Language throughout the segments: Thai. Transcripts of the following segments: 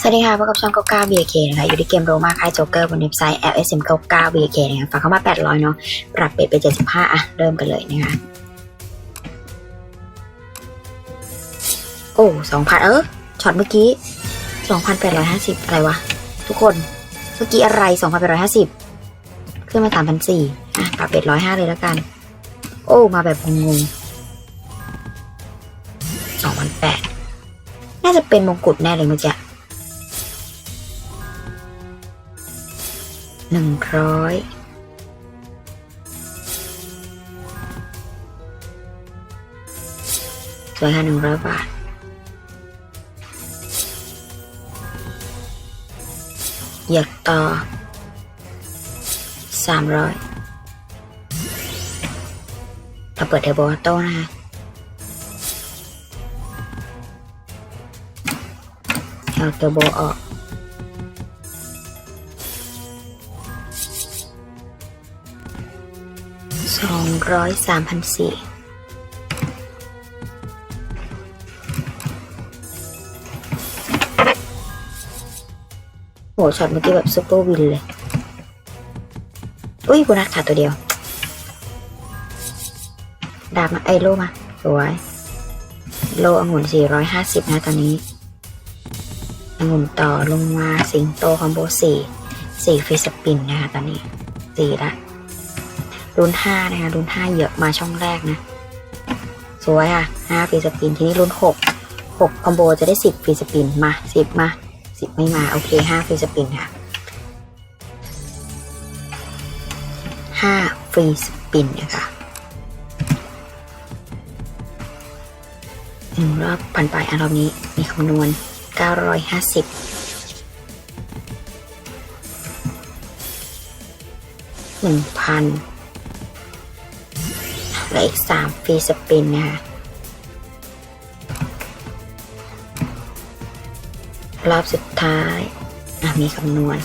สวัสดีค่ะพบกับช่อง99 BK นะคะ อยู่ที่เกมโรมาค่ายโจ๊กเกอร์บนเว็บไซต์ LSM 99 BK นะคะฝากเข้ามา 800 เนาะ ปรับเปรตไป75 อะ เริ่มกันเลยนะคะ โอ้ 2,000 เออช็อตเมื่อกี้ 2,850 อะไรวะ ทุกคน เมื่อกี้อะไร 2,850 ขึ้นมา 3,400อะ ปรับเปรต105 เลยแล้วกัน โอ้ มาแบบงงๆ2,800น่าจะเป็นมงกุฎแน่เลยเมื่อกี้ หนึ่งร้อยสวยค่ะหนึ่งร้อยบาท อยากต่อสามร้อยเราเปิดเทอร์โบออโต้นะคะเอาเทอร์โบออก สองร้อยสามพันสี่โหช็อตเมื่อกี้แบบซุปเปอร์วินเลย อุ้ยกูนัดขาดตัวเดียว ดาบมาไอโลมา สวย โลองุ่นสี่ร้อยห้าสิบนะตอนนี้องุ่นต่อลงมาสิงโตคอมโบสี่สี่ฟรีสปินนะคะตอนนี้สี่ละ รุ่น5นะคะรุ่น5เยอะมาช่องแรกนะ สวยค่ะห้าฟรีสปินทีนี้รุ่น6 6หกคอมโบจะได้10บฟรีสปินมา10มา10ไม่มา โอเคห้าฟรีสปินค่ะห้าฟรีสปินนะคะหนึ่งรอบผ่านไปอารอบนี้มีคำนวณ 950หนึ่งพัน และอีกสามฟรีสปินนะคะ รอบสุดท้ายมีคำนวณ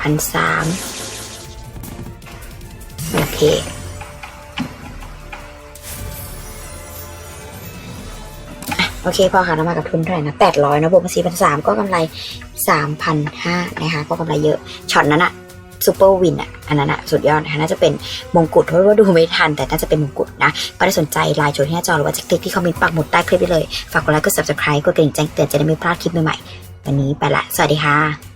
พันสามโอเคโอเคพอค่ะเรามากับทุนเท่าไหร่นะแปดร้อยนะบวกมาสี่พันสามก็กำไรสามพันห้านะคะ ก็กำไรเยอะช็อตนั้นอะ ซูเปอร์วินอะอันนั้นอะสุดยอดนะคะน่าจะเป็นมงกุฎเพราะว่าดูไม่ทัน แต่น่าจะเป็นมงกุฎนะก็ได้สนใจไลน์โชว์ที่หน้าจอหรือว่าจะคลิกที่คอมเมนต์ปักหมุดใต้คลิปไปเลย ฝากกดไลค์กด subscribe กดกระดิ่งแจ้งเตือนจะได้ไม่พลาดคลิปใหม่ๆวันนี้ไปละ สวัสดีค่ะ